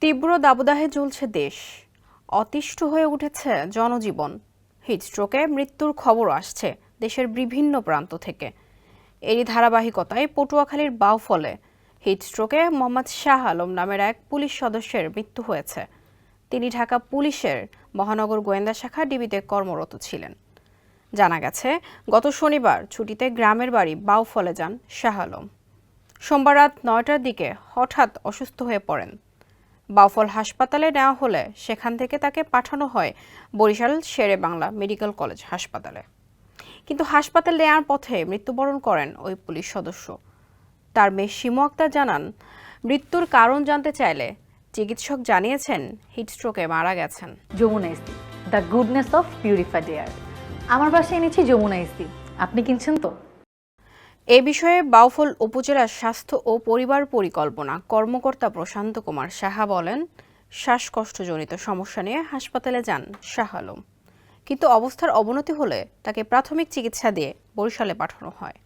তীব্র দাবদাহে জ্বলছে দেশ। অতিষ্ঠ হয়ে উঠেছে জনজীবন। হিটস্ট্রোকে মৃত্যুর খবর আসছে দেশের বিভিন্ন প্রান্ত থেকে। এরই ধারাবাহিকতায় পটুয়াখালীর বাউফলে হিটস্ট্রোকে মোহাম্মদ শাহ আলম নামের এক পুলিশ সদস্যের মৃত্যু হয়েছে। তিনি ঢাকা পুলিশের মহানগর গোয়েন্দা শাখা ডিবিতে কর্মরত ছিলেন। জানা গেছে, গত শনিবার ছুটিতে গ্রামের বাড়ি বাউফলে যান শাহ আলম। সোমবার রাত নয়টার দিকে হঠাৎ অসুস্থ হয়ে পড়েন। বাউফল হাসপাতালে নেওয়া হলে সেখান থেকে তাকে পাঠানো হয় বরিশাল শেরে বাংলা মেডিকেল কলেজ হাসপাতালে। কিন্তু হাসপাতালে নেওয়ার পথে মৃত্যুবরণ করেন ওই পুলিশ সদস্য। তার মেয়ে শিমু আক্তার জানান, মৃত্যুর কারণ জানতে চাইলে চিকিৎসক জানিয়েছেন হিটস্ট্রোকে মারা গেছেন। Jamuna AC the goodness of purified air. আমার বাসায় এনেছি যমুনা ইসি আপনি কিনছেন তো? এ বিষয়ে বাউফল উপজেলা স্বাস্থ্য ও পরিবার পরিকল্পনা কর্মকর্তা প্রশান্ত কুমার সাহা বলেন, শ্বাসকষ্টজনিত সমস্যা নিয়ে হাসপাতালে যান শাহ আলম। কিন্তু অবস্থার অবনতি হলে তাকে প্রাথমিক চিকিৎসা দিয়ে বরিশালে পাঠানো হয়।